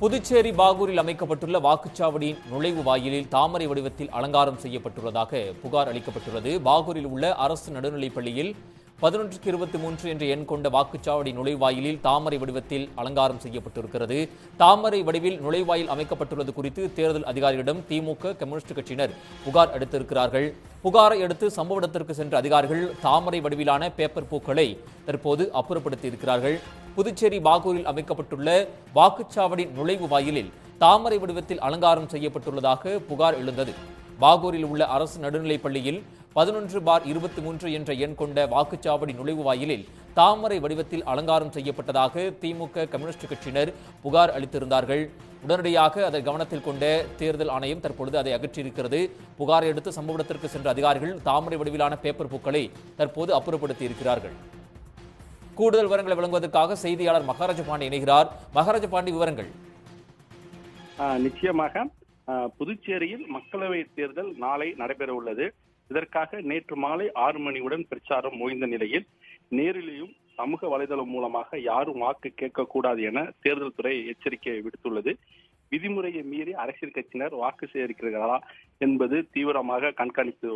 புதுச்சேரி பாகூரில் அமைக்கப்பட்டுள்ள வாக்குச்சாவடியின் நுழைவு வாயிலில் தாமரை வடிவத்தில் அலங்காரம் செய்யப்பட்டுள்ளதாக புகார் அளிக்கப்பட்டுள்ளது. பாகூரில் உள்ள அரசு நடுநிலைப் பள்ளியில் பதினொன்றுக்கு இருபத்தி மூன்று என்ற எண் கொண்ட வாக்குச்சாவடி நுழைவாயிலில் தாமரை வடிவத்தில் அலங்காரம் செய்யப்பட்டிருக்கிறது. தாமரை வடிவில் நுழைவாயில் அமைக்கப்பட்டுள்ளது குறித்து தேர்தல் அதிகாரிகளிடம் திமுக கம்யூனிஸ்ட் கட்சியினர் புகார் எடுத்திருக்கிறார்கள் புகாரை அடுத்து சம்பவ இடத்திற்கு சென்ற அதிகாரிகள் தாமரை வடிவிலான பேப்பர் பூக்களை தற்போது அப்புறப்படுத்தி இருக்கிறார்கள் புதுச்சேரி பாகூரில் அமைக்கப்பட்டுள்ள வாக்குச்சாவடி நுழைவு வாயிலில் தாமரை வடிவத்தில் அலங்காரம் செய்யப்பட்டுள்ளதாக புகார் எழுந்தது. பாகூரில் உள்ள அரசு நடுநிலைப் பள்ளியில் பதினொன்று பார் இருபத்தி மூன்று என்ற எண் கொண்ட வாக்குச்சாவடி நுழைவு வாயிலில் தாமரை வடிவத்தில் அலங்காரம் செய்யப்பட்டதாக திமுக கம்யூனிஸ்ட் கட்சியினர் புகார் அளித்திருந்தார்கள். உடனடியாக அதை கவனத்தில் கொண்ட தேர்தல் ஆணையம் தற்பொழுது அதை அகற்றியிருக்கிறது. புகாரை அடுத்து சம்பவ இடத்திற்கு சென்ற அதிகாரிகள் தாமரை வடிவிலான பேப்பர் பூக்களை தற்போது அப்புறப்படுத்தி இருக்கிறார்கள் கூடுதல் விவரங்களை வழங்குவதற்காக செய்தியாளர் மகாராஜ பாண்டி இணைகிறார். மகாராஜ பாண்டி விவரங்கள். நிச்சயமாக புதுச்சேரியில் மக்களவை தேர்தல் நாளை நடைபெற உள்ளது இதற்காக நேற்று மாலை ஆறு மணியுடன் பிரச்சாரம் ஓய்ந்த நிலையில் நேரிலேயும் சமூக வலைதளம் மூலமாக யாரும் வாக்கு கேட்கக்கூடாது என தேர்தல் துறை எச்சரிக்கை விடுத்துள்ளது. விதிமுறையை மீறி அரசியல் கட்சியினர் வாக்கு சேகரிக்கிறார்களா என்பது தீவிரமாக கண்காணித்து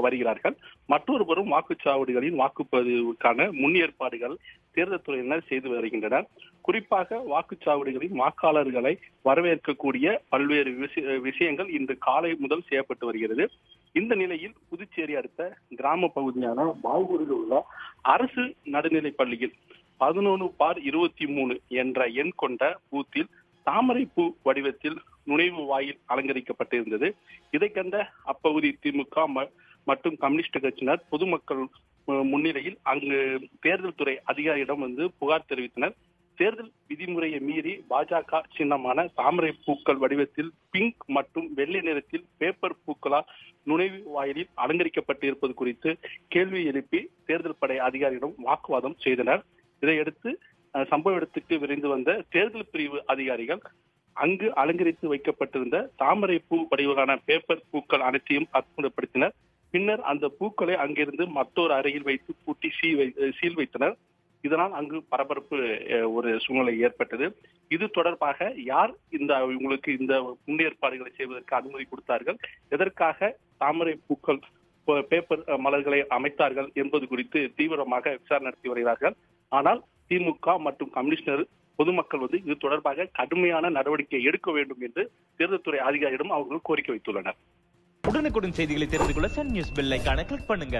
வருகிறார்கள். மற்றொரு புறம் வாக்குச்சாவடிகளின் வாக்குப்பதிவுக்கான முன்னேற்பாடுகள் தேர்தல் துறையினர் செய்து வருகின்றனர். குறிப்பாக வாக்குச்சாவடிகளின் வாக்காளர்களை வரவேற்கக்கூடிய பல்வேறு விஷயங்கள் இன்று காலை முதல் செய்யப்பட்டு வருகிறது. இந்த நிலையில் புதுச்சேரி அடுத்த கிராம பகுதியான பாகூரில் உள்ள அரசு நடுநிலைப் பள்ளியில் பதினொன்று பார் இருபத்தி மூணு என்ற எண் கொண்ட பூத்தில் தாமரை பூ வடிவத்தில் நுழைவு வாயில் அலங்கரிக்கப்பட்டிருந்தது. இதை கண்ட அப்பகுதி திமுக ம- மற்றும் கம்யூனிஸ்ட் கட்சியினர் பொதுமக்கள் முன்னிலையில் அங்கு தேர்தல் துறை அதிகாரியிடம் வந்து புகார் தெரிவித்தனர். தேர்தல் விதிமுறையை மீறி பாஜக சின்னமான தாமரை பூக்கள் வடிவத்தில் பிங்க் மற்றும் வெள்ளை நிறத்தில் பேப்பர் பூக்களால் நுழைவு வாயிலில் அலங்கரிக்கப்பட்டு இருப்பது குறித்து கேள்வி எழுப்பி தேர்தல் படை அதிகாரியிடம் வாக்குவாதம் செய்தனர். இதையடுத்து சம்பவ இடத்துக்கு விரைந்து வந்த தேர்தல் பிரிவு அதிகாரிகள் அங்கு அலங்கரித்து வைக்கப்பட்டிருந்த தாமரை பூ வடிவிலான பேப்பர் பூக்கள் அனைத்தையும் அற்புதப்படுத்தினர். பின்னர் அந்த பூக்களை அங்கிருந்து மற்றொரு அறையில் வைத்து பூட்டி சீ வை சீல் வைத்தனர். இதனால் அங்கு பரபரப்பு ஒரு சூழ்நிலை ஏற்பட்டது. இது தொடர்பாக யார் இந்த உங்களுக்கு இந்த முன்னேற்பாடுகளை செய்வதற்கு அனுமதி கொடுத்தார்கள்? எதற்காக தாமரை பூக்கள் பேப்பர் மலர்களை அமைத்தார்கள் என்பது குறித்து தீவிரமாக விசாரணை நடத்தி வருகிறார்கள். ஆனால் திமுக மற்றும் கமிஷனர் பொதுமக்கள் வந்து இது தொடர்பாக கடுமையான நடவடிக்கை எடுக்க வேண்டும் என்று தேர்தல் துறை அதிகாரியிடம் அவர்கள் கோரிக்கை வைத்துள்ளனர். உடனுக்குடன் செய்திகளை தெரிந்து கொள்ள சன் நியூஸ் பெல் கிளிக் பண்ணுங்க.